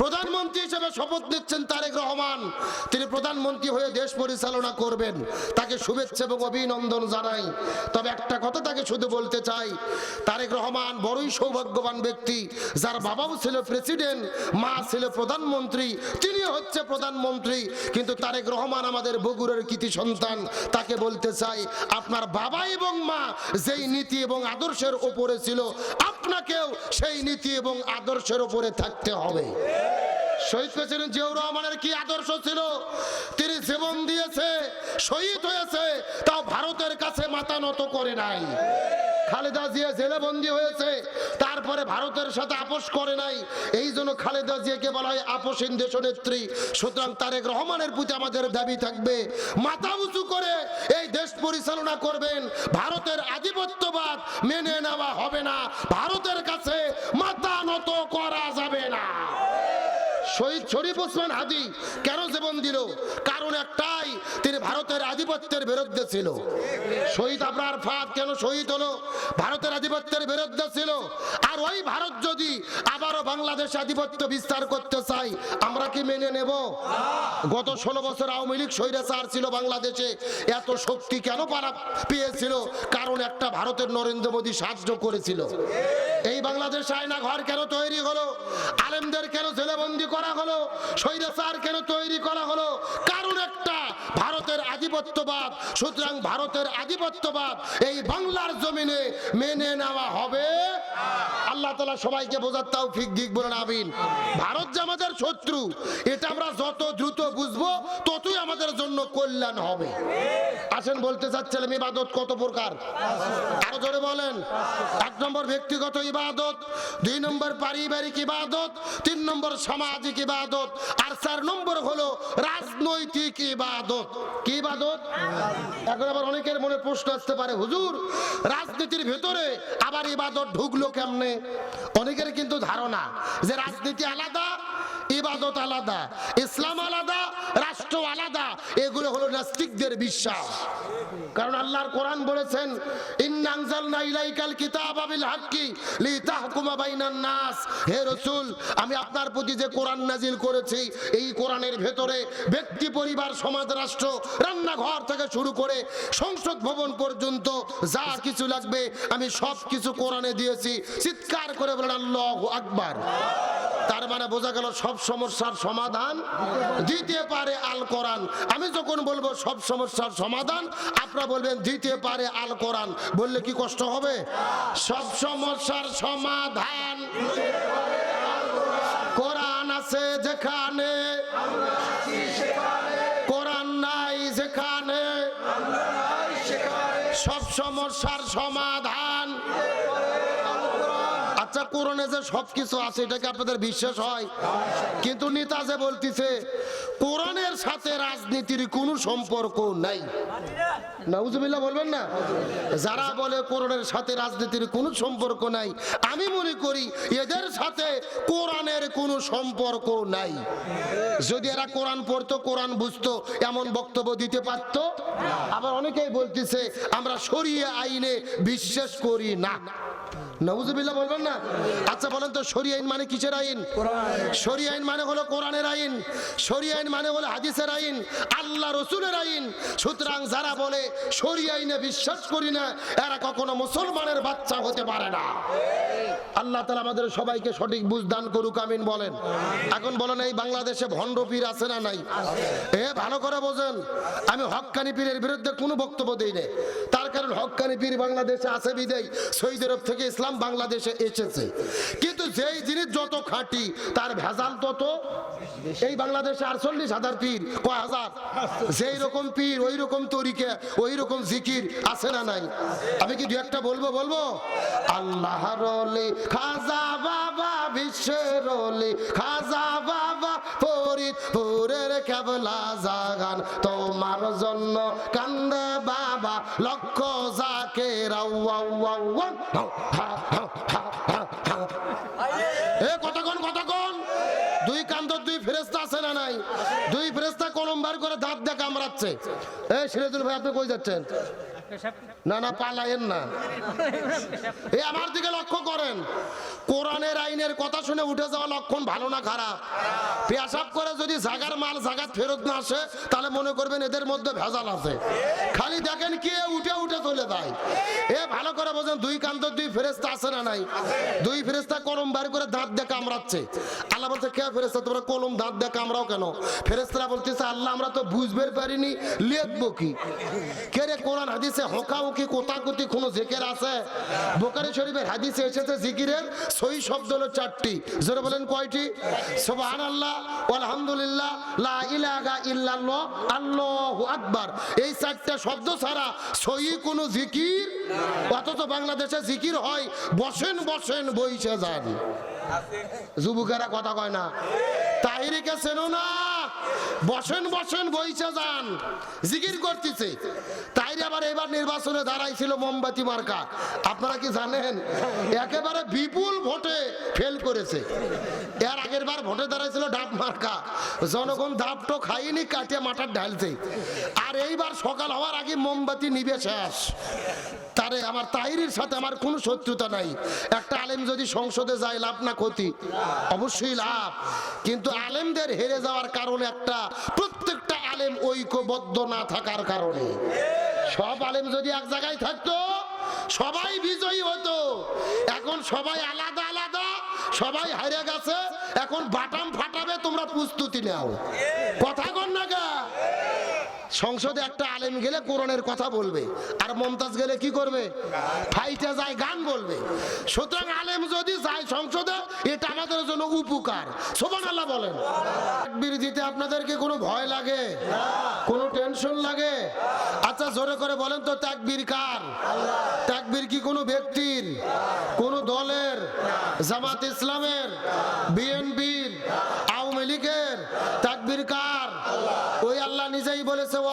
প্রধানমন্ত্রী হিসেবে শপথ নিচ্ছেন তারেক রহমান। তিনি প্রধানমন্ত্রী হয়ে দেশ পরিচালনা করবেন। তাকে শুভেচ্ছা এবং অভিনন্দন জানাই। তবে একটা কথা তাকে শুধু বলতে চাই, তারেক রহমান বড়ই সৌভাগ্যবান ব্যক্তি। যার বাবাও ছিল প্রেসিডেন্ট, মা ছিল প্রধানমন্ত্রী তিনি হচ্ছে প্রধানমন্ত্রী। কিন্তু তারেক রহমান আমাদের বগুড়ের কৃতি সন্তান। তাকে বলতে চাই, আপনার বাবা এবং মা যেই নীতি এবং আদর্শের ওপরে ছিল আপনাকেও সেই নীতি এবং আদর্শের ওপরে থাকতে হবে। শহীদ জিয়াউর রহমানের কি আদর্শ ছিল? তিনি জীবন দিয়েছে, শহীদ হয়েছে ভারতের কাছে মাথা নত করে নাই। খালেদা জিয়া হয়েছে, তারপরে ভারতের সাথে আপোষ করে নাই। এই জন্য খালেদা জিয়াকে বলা হয় আপোষহীন দেশনেত্রী। সুতরাং তারেক রহমানের প্রতি আমাদের দাবি থাকবে, মাথা উঁচু করে এই দেশ পরিচালনা করবেন ভারতের আধিপত্যবাদ মেনে নেওয়া হবে না। ভারতের কাছে শরীফ ওসমান হাদি কেন জীবন দিল? কারণ একটাই, তিনি ভারতের আধিপত্যের বিরুদ্ধে ছিল। শহীদ আপনার ফাদ কেন শহীদ হলো? ভারতের আধিপত্যের বিরুদ্ধে ছিল। আর ওই ভারত যদি আবারও বাংলাদেশ আধিপত্য বিস্তার করতে চাই আমরা কি মেনে নেব? গত ষোলো বছর আওয়ামী লীগ স্বৈরাচার ছিল বাংলাদেশে। এত শক্তি কেন পারা পেয়েছিল? কারণ একটা ভারতের নরেন্দ্র মোদী সাহায্য করেছিল। এই বাংলাদেশ আয়না ঘর কেন তৈরি হলো? আলেমদের কেন জেলেবন্দি করা হলো? স্বৈরাচার কেন তৈরি করা হলো? কারণ একটা, ভারতের আধিপত্যবাদ। সুতরাং ভারতের আধিপত্যবাদ এই বাংলার জমিনে মেনে নেওয়া হবে। আল্লাহ তালা সবাইকে বোঝার তাও ফিক দিক বলে ভারত যে আমাদের শত্রু, এটা আমরা যত দ্রুত জন্য কল্যাণ হবে। আসেন বলতে চাচ্ছিলাম ইবাদত কত প্রকার? আরও জোরে বলেন। এক নম্বর ব্যক্তিগত ইবাদত, দুই নম্বর পারিবারিক ইবাদত, তিন নম্বর সামাজিক ইবাদত, আর চার নম্বর হলো রাজনৈতিক ইবাদত। কি ইবাদত? এখন আবার অনেকের মনে প্রশ্ন আসতে পারে, হুজুর, রাজনীতির ভেতরে আবার ইবাদত ঢুকলো কেমনে? অনেকের কিন্তু ধারণা যে রাজনীতি আলাদা, ইবাদত আলাদা, ইসলাম আলাদা রাষ্ট্র আলাদা। এগুলো হলো নাস্তিকদের বিশ্বাস। কারণ আল্লাহর কোরআন বলেছেন আমি আপনার প্রতি যে কোরআন নাজিল করেছি, এই ভেতরে ব্যক্তি, পরিবার, সমাজ, রাষ্ট্র, রান্নাঘর থেকে শুরু করে সংসদ পর্যন্ত যা কিছু লাগবে, আমি কোরআনে দিয়েছি। চিৎকার করে বলেন তার মানে বোঝা গেল সব সমস্যার সমাধান। দিতে পারে আল কোরআন। আমি যখন বলব সব সমস্যার সমাধান, আপনারা বলবেন দিতে পারে আল কোরআন। বললে কি কষ্ট হবে? সব সমস্যার সমাধান। কোরআন আছে যেখানে, কোরআন নাই যেখানে, সব সমস্যার সমাধান। আচ্ছা কোরআনে যে সবকিছু আছে এটাকে আপনাদের বিশ্বাস হয়? কিন্তু নেতা যে বলতেছে, কোরআনের সাথে রাজনীতির কোনো সম্পর্ক নাই। নাউজুবিল্লাহ বলবেন না? যারা বলে কোরআনের সাথে রাজনীতির কোনো সম্পর্ক নাই, আমি মনে করি এদের সাথে কোরআনের কোনো সম্পর্ক নাই। যদি এরা কোরআন পড়তো, কোরআন বুঝতো, এমন বক্তব্য দিতে পারত? আবার অনেকেই বলতেছে, আমরা সরিয়ে আইনে বিশ্বাস করি না। নবুজুবিল্লাহ বলবেন না? আচ্ছা বলেন তো শরী আইন মানে কিসের আইন? শরী আইন মানে হলো কোরআনের আইন। শরী আইন মানে হলো হাদিসের আইন। আল্লাহ রসুলের আইন। সুতরাং যারা বলে শরী আইনে বিশ্বাস করি না, এরা কখনো মুসলমানের বাচ্চা হতে পারে না। আল্লাহ তালা আমাদের সবাইকে সঠিক বুঝ দান করুক, আমিন বলেন। এখন বলেন, এই বাংলাদেশে ভণ্ড পীর আছে না নাই? এ, ভালো করে বোঝেন। আমি হকানি পীরের বিরুদ্ধে কোনো বক্তব্য দিই না তার কারণ হকানি পীর বাংলাদেশে আছে বিদেই সৌদি আরব থেকে ইসলাম বাংলাদেশে এসেছে। কিন্তু যেই জিনিস যত খাঁটি, তার ভেজাল তত এই বাংলাদেশে আটচল্লিশ হাজার পীর, কয় হাজার? যেই রকম পীর, ওই রকম তরিকে, ওই রকম জিকির আছে না নাই? আমি কি দু একটা বলব বলব? আল্লাহ রলে, খাজা বাবা বিশ্বের রলে, খাজা বাবা ফরিদপুরের কেবলা জাগান। তোমার জন্য কান্দে বাবা লক্ষ কতক্ষণ দুই দুই ফেরেস্তা আছে না নাই? দুই করে দাঁত কামড়াচ্ছে। কই যাচ্ছেন? না না, পালায়েন না। এ, আমার দিকে লক্ষ্য করেন। কোরআনের আইনের কথা শুনে উঠে যাওয়া লক্ষণ ভালো না খারাপ? পেশাব করে যদি জাগার মাল জাগাত ফেরত না আসে, তাহলে মনে করবেন এদের মধ্যে ভেজাল আছে। খালি দেখেন কে উঠে উঠে চলে যায়। এ ভালো করে বোঝেন, দুই কান্ত দুই ফেরেস্তা আছে না নাই? দুই ফেরেস্তা কলম বার করে দাঁত দিয়ে কামড়াচ্ছে। আল্লাহ বলছে, কে ফেরেস্তা তোমরা কলম দাঁত দিয়ে কামড়াও কেন? ফেরেস্তারা বলতেছে, আল্লাহ, আমরা তো বুঝবে পারিনি লিখব কি? কে রে কোরআন হাদিসে হোকাহুকি কোতাকুতি কোনো জেকের আছে? বোকারি শরীফের হাদিসে এসেছে জিকিরের সই শব্দ হলো চারটি। জোরে বলেন কয়টি? সুবহান আল্লাহ আলহামদুলিল্লাহ লা ইলাহা ইল্লাল্লাহ, আল্লাহু আকবার। এই চারটা শব্দ ছাড়া সই কোনো জিকির? অথচ বাংলাদেশে জিকির হয়, বসেন বসেন, বইসে যান। যুবকেরা কথা কয় না। তাহিরিকে চেনো না। বসেন বসেন, বইসে যান। জিকির করতেছে। তাইরে আবার এবার নির্বাচনে দাঁড়াইছিল মোমবাতি মার্কা। আপনারা কি জানেন? একেবারে বিপুল ভোটে ফেল করেছে। এর আগের বার ভোটে দাঁড়াইছিল ডাব মার্কা। জনগণ ডাবটো খাইনি, কাটিয়ে মাথার ঢালছে আর এইবার সকাল হওয়ার আগে মোমবাতি নিবে শেষ। তারে আমার তাহিরির সাথে আমার কোনো শত্রুতা নাই। একটা আলেম যদি সংসদে যায়, লাভ না ক্ষতি? অবশ্যই লাভ। কিন্তু আলেমদের হেরে যাওয়ার কারণে একটা প্রত্যেকটা আলেম ঐক্যবদ্ধ না থাকার কারণে। সব আলেম যদি এক জায়গায় থাকতো, সবাই বিজয়ী হতো। এখন সবাই আলাদা আলাদা, সবাই হারে গেছে। এখন বাটাম ফাটাবে, তোমরা প্রস্তুতি নাও। কথা কন না গা সংসদে একটা আলেম গেলে কোরআনের কথা বলবে, আর মমতাজ গেলে কি করবে? ফাইটে যায় গান বলবে। সুতরাং আলেম যদি যায় সংসদে, এটা আমাদের জন্য উপকার। সোমান আল্লাহ বলেন। তাকবীর দিতে আপনাদেরকে কোনো ভয় লাগে? কোনো টেনশন লাগে? আচ্ছা জোরে করে বলেন তো, তাকবীর কার? তাকবীর কি কোনো ব্যক্তির? কোনো দলের? জামাত ইসলামের? বিএনপির আওয়ামী লীগের তাকবীর কার ওই আল্লাহ নিজেই বলেছে ও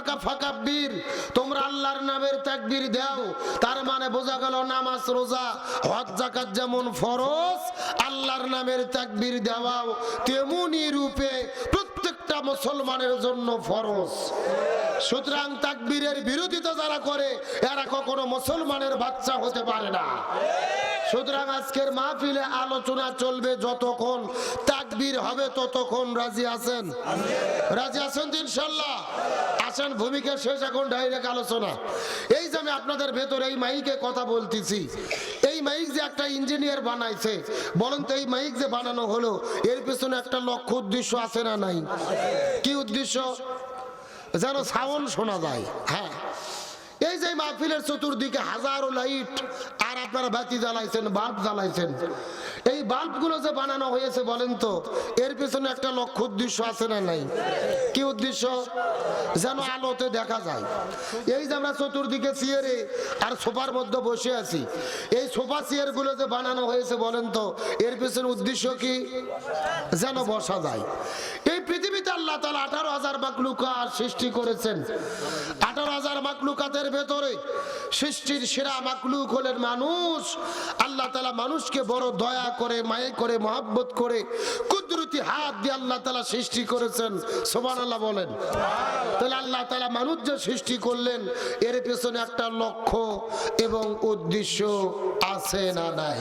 রব্বাকা ফাকাব্বির তোমরা আল্লাহর নামের তাকবীর দাও। তার মানে বোঝা গেল নামাজ, রোজা, হজ জাকাত যেমন ফরজ, আল্লাহর নামের তাকবীর দেওয়াও তেমনি রূপে প্রত্যেকটা মুসলমানের জন্য ফরজ। সুতরাং তাকবীরের বিরোধিতা যারা করে, এরা কখনো মুসলমানের বাচ্চা হতে পারে না। সুতরাং আজকের মাহফিলে আলোচনা চলবে যতক্ষণ তাকবীর হবে ততক্ষণ রাজি আছেন? রাজি আছেন ইনশাল্লাহ আসেন ভূমিকা শেষ, এখন ডাইরেক্ট আলোচনা। এই যে আমি আপনাদের ভেতরে এই মাইকে কথা বলতেছি, এই মাইক যে একটা ইঞ্জিনিয়ার বানাইছে, বলেন তো এই মাইক যে বানানো হলো, এর পেছনে একটা লক্ষ্য উদ্দেশ্য আছে না নাই? কি উদ্দেশ্য? যেন সাউন্ড শোনা যায়। হ্যাঁ। মাহফিলের চতুর্দিকে হাজারো লাইট। আর আপনারা বাতি জ্বালাইছেন, বাল্ব জ্বালাইছেন। এই বাল্বগুলো যে বানানো হয়েছে, বলেন তো, এর পিছনে একটা লক্ষ্য উদ্দেশ্য আছে না নাই? কি উদ্দেশ্য? যেন আলোতে দেখা যায়। এই যে আমরা চতুর্দিকে চেয়ারে আর সোফার মধ্যে বসে আছি, এই সোফা চেয়ারগুলো যে বানানো হয়েছে, বলেন তো, এর পিছনে উদ্দেশ্য কি? যেন বসা যায়। এই পৃথিবীতে আল্লাহ তালা আঠারো হাজার মাকলুকা সৃষ্টি করেছেন। আঠারো মাকলুকাতের ভেতরে। সৃষ্টির সেরা মাকলুক হলেন মানুষ। আল্লাহ তালা মানুষকে বড় দয়া করে, মায়ে করে, মহাব্বত করে, কুদরতি হাত দিয়ে আল্লাহ তালা সৃষ্টি করেছেন। সোমান আল্লাহ বলেন। তাহলে আল্লাহ তালা মানুষ যে সৃষ্টি করলেন, এর পেছনে একটা লক্ষ্য এবং উদ্দেশ্য আছে না নাই?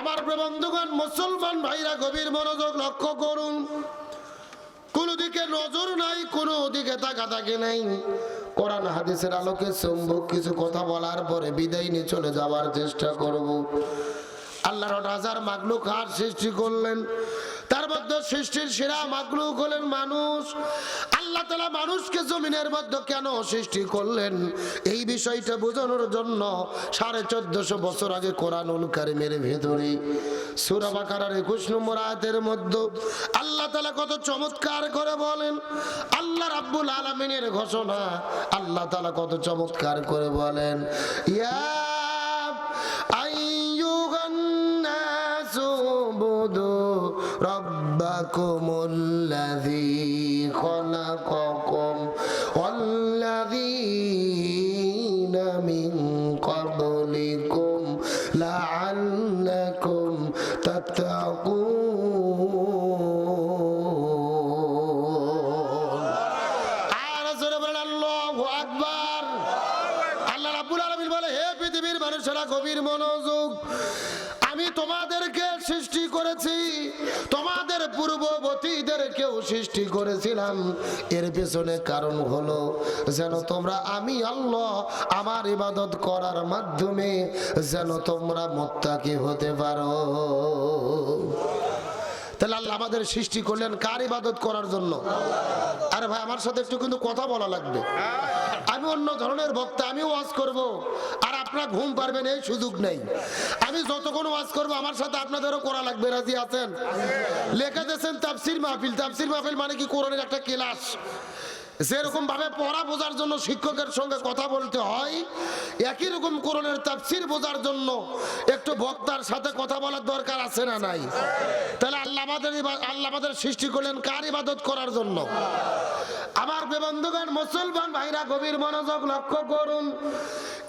আমার প্রবন্ধগণ মুসলমান ভাইরা গভীর মনোযোগ লক্ষ্য করুন। কোন দিকে নজর নাই, কোন দিকে তাকাতাকি নাই। কোরআন হাদিসের আলোকে সম্ভব কিছু কথা বলার পরে বিদায় নিয়ে চলে যাওয়ার চেষ্টা করব। আল্লাহর হাজার মাগলুক হার সৃষ্টি করলেন। তার মধ্যে সৃষ্টির সেরা মাগলুক হলেন মানুষ। আল্লাহ তালা মানুষকে জমিনের মধ্যে কেন সৃষ্টি করলেন? এই বিষয়টা বোঝানোর জন্য সাড়ে চোদ্দশো বছর আগে কোরআন কোরআনুল কারিমের ভেতরে সুরাবাকার একুশ নম্বর আয়াতের মধ্যে আল্লাহ তালা কত চমৎকার করে বলেন। আল্লাহ রাব্বুল আলমিনের ঘোষণা আল্লাহ তালা কত চমৎকার করে বলেন। ইয়া ربكم الذي خلقكم والذين من قبلكم لعلكم تتقون. আর জোরে বলেন, আল্লাহু আকবার। আল্লাহ রাব্বুল আলামিন বলে, হে পৃথিবীর মানুষেরা কবির মনোযোগ আমি তোমাদেরকে সৃষ্টি করেছি। তোমাদের পূর্ববর্তীদেরকেও সৃষ্টি করেছিলাম। এর পেছনে কারণ হলো যেন তোমরা আমি আল্লাহ আমার ইবাদত করার মাধ্যমে যেন তোমরা মোত্তাকি হতে পারো। তাহলে আল্লাহ আমাদের সৃষ্টি করলেন কার ইবাদত করার জন্য? আরে ভাই, আমার সাথে একটু কিন্তু কথা বলা লাগবে। আমি অন্য ধরনের বক্তা, আমি ওয়াজ করব। আর আপনার ঘুম পারবেন এই সুযোগ নেই। আমি যতক্ষণ ওয়াজ করব, আমার সাথে আপনাদেরও করা লাগবে, রাজি আছেন? লেখা দিয়েছেন তাফসির মাহফিল। তাফসির মাহফিল মানে কি? কোরআনের একটা ক্লাস। যেরকম ভাবে পড়া বোঝার জন্য শিক্ষকের সঙ্গে কথা বলতে হয়, একই রকম কোরআনের তাফসির বোঝার জন্য একটু বক্তার সাথে কথা বলার দরকার আছে না নাই? তাহলে আল্লাহ আমাদের আল্লাহ আমাদের সৃষ্টি করলেন কার ইবাদত করার জন্য? আমার বেবন্ধুগণ মুসলমান ভাইরা, গভীর মনোযোগ লক্ষ্য করুন।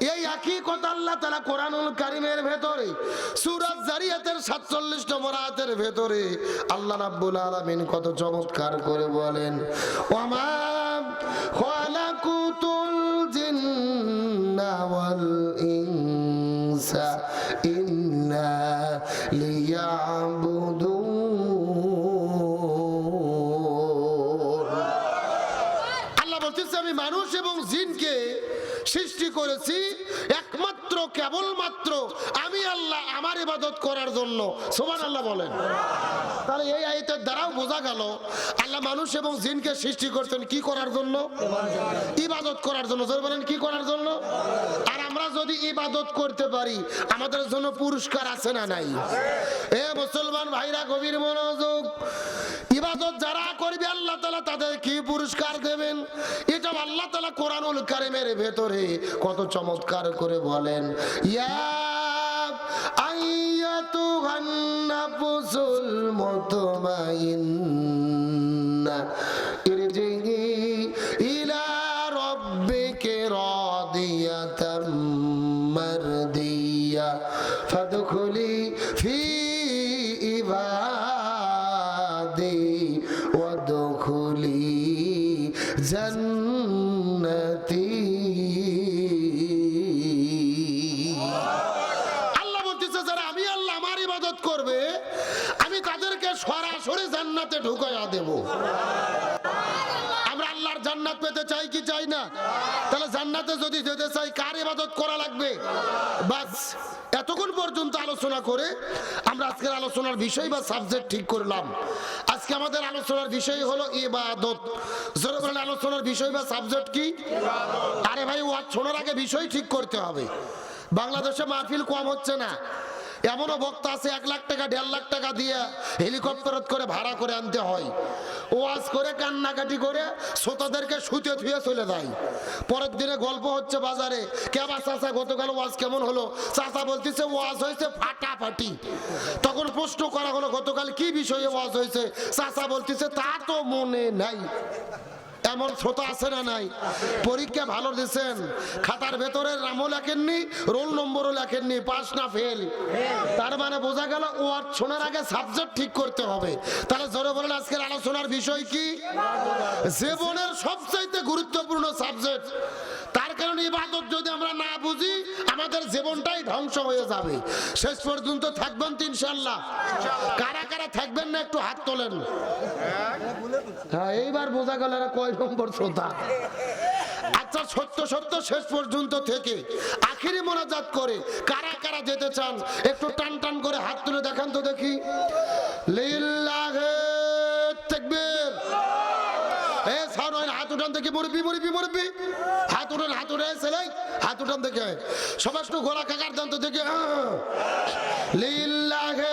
এই একই কথা আল্লাহ তালা কোরআনুল কারিমের ভেতরে সুরাজ জারিয়াতের সাতচল্লিশ নম্বর আয়াতের ভেতরে আল্লাহ রাব্বুল আলামিন কত চমৎকার করে বলেন ওমা খলাকুতুল ইনসা ইল্লা লিয়াবুদুন কেবলমাত্র আমি আল্লাহ আমার ইবাদত করার জন্য। সোমান আল্লাহ বলেন। তাহলে এই আয়তের দ্বারাও বোঝা গেল, আল্লাহ মানুষ এবং জিনকে সৃষ্টি করছেন কি করার জন্য? ইবাদত করার জন্য। বলেন, কি করার জন্য? আর আমরা যদি ইবাদত করতে পারি, আমাদের জন্য পুরস্কার আছে না নাই? এ মুসলমান ভাইরা, গভীর মনোযোগ। ইবাদত যারা করবে, আল্লাহ তালা তাদের কি পুরস্কার দেবেন? এটা আল্লাহ তালা কোরআনুল কারিমের ভেতরে কত চমৎকার করে বলেন। ইয়া আইয়াতুহান নাফসুল মুতমাইন্না ইরজিই ইলা রাব্বিকি রাদিয়াতাম মারদিয়া ফাদখুলি ফি জান্নাত পেতে চাই কি চাই না? তাহলে জান্নাতে যদি যেতে চাই, কার ইবাদত করা লাগবে? বাস, এতক্ষণ পর্যন্ত আলোচনা করে আমরা আজকের আলোচনার বিষয় বা সাবজেক্ট ঠিক করলাম। আজকে আমাদের আলোচনার বিষয় হলো ইবাদত। জোরে বলেন, আলোচনার বিষয় বা সাবজেক্ট কি? আরে ভাই ওয়াজ শোনার আগে বিষয় ঠিক করতে হবে। বাংলাদেশে মাহফিল কম হচ্ছে না। এমনও বক্তা আছে, এক লাখ টাকা, দেড় লাখ টাকা দিয়ে হেলিকপ্টার করে ভাড়া করে আনতে হয়। ওয়াজ করে কান্নাকাটি করে শ্রোতাদেরকে শুতে থুয়ে চলে যায়। পরের দিনে গল্প হচ্ছে বাজারে কেবা চাচা, গতকাল ওয়াজ কেমন হলো? চাচা বলতেছে ওয়াজ হয়েছে ফাটাফাটি। তখন প্রশ্ন করা হলো, গতকাল কি বিষয়ে ওয়াজ হয়েছে? চাচা বলতেছে, তা তো মনে নাই। এমন শ্রোতা আছে না নাই? পরীক্ষা ভালো দিচ্ছেন খাতার ভেতরে নামও লেখেননি, রোল নম্বরও লেখেননি, পাস না ফেল। তার মানে বোঝা গেল ও আর শোনার আগে সাবজেক্ট ঠিক করতে হবে। তাহলে জোরে বলেন, আজকের আলোচনার বিষয় কি? জীবনের সবচাইতে গুরুত্বপূর্ণ সাবজেক্ট। কারণে ইবাদত যদি আমরা না বুঝি আমাদের জীবনটাই ধ্বংস হয়ে যাবে। শেষ পর্যন্ত থাকবেন তো ইনশাল্লাহ কারা কারা থাকবেন না একটু হাত তোলেন। হ্যাঁ এইবার বোঝা গেল এরা কয় নম্বর শ্রোতা। আচ্ছা সত্য সত্য শেষ পর্যন্ত থেকে আখিরি মোনাজাত করে কারা কারা যেতে চান একটু টান টান করে হাত তুলে দেখান তো দেখি। লিল্লাহে তাকবীর। এ সাউন্ড হাত উঠান দেখি মুরব্বি মুরব্বি মুরব্বি। আছে নাই? হাত উঠান দেখে সবাই একটু গোলা কাকার দান্ত দেখে লিল্লাহে